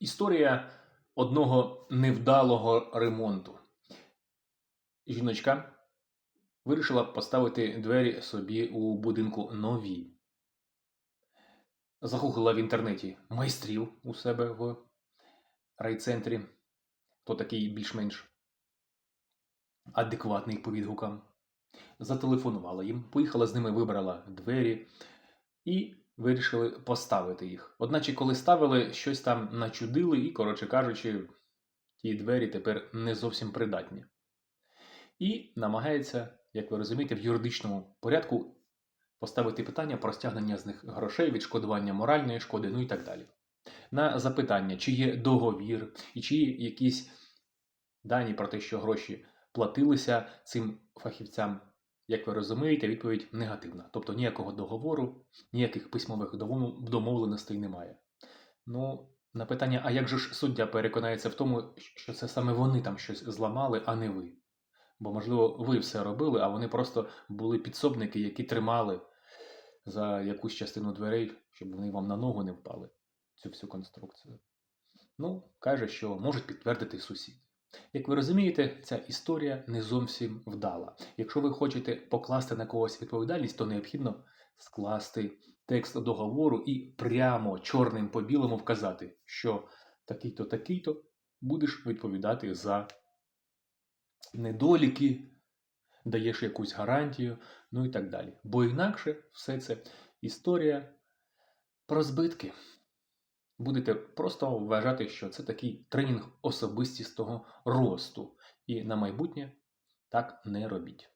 Історія одного невдалого ремонту. Жіночка вирішила поставити двері собі у будинку нові. Загуглила в інтернеті майстрів у себе в райцентрі, хто такий більш-менш адекватний по відгукам. Зателефонувала їм, поїхала з ними, вибрала двері і вирішили поставити їх. Одначе, коли ставили, щось там начудили, і, коротше кажучи, ті двері тепер не зовсім придатні. І намагається, як ви розумієте, в юридичному порядку поставити питання про стягнення з них грошей, відшкодування моральної шкоди, ну і так далі. На запитання, чи є договір, і чи є якісь дані про те, що гроші платилися цим фахівцям, як ви розумієте, відповідь негативна. Тобто ніякого договору, ніяких письмових домовленостей немає. Ну, на питання, а як же ж суддя переконається в тому, що це саме вони там щось зламали, а не ви? Бо, можливо, ви все робили, а вони просто були підсобники, які тримали за якусь частину дверей, щоб вони вам на ногу не впали, цю всю конструкцію. Ну, каже, що можуть підтвердити сусід. Як ви розумієте, ця історія не зовсім вдала. Якщо ви хочете покласти на когось відповідальність, то необхідно скласти текст договору і прямо чорним по білому вказати, що такий-то, такий-то будеш відповідати за недоліки, даєш якусь гарантію, ну і так далі. Бо інакше все це історія про збитки. Будете просто вважати, що це такий тренінг особистістого росту. І на майбутнє так не робіть.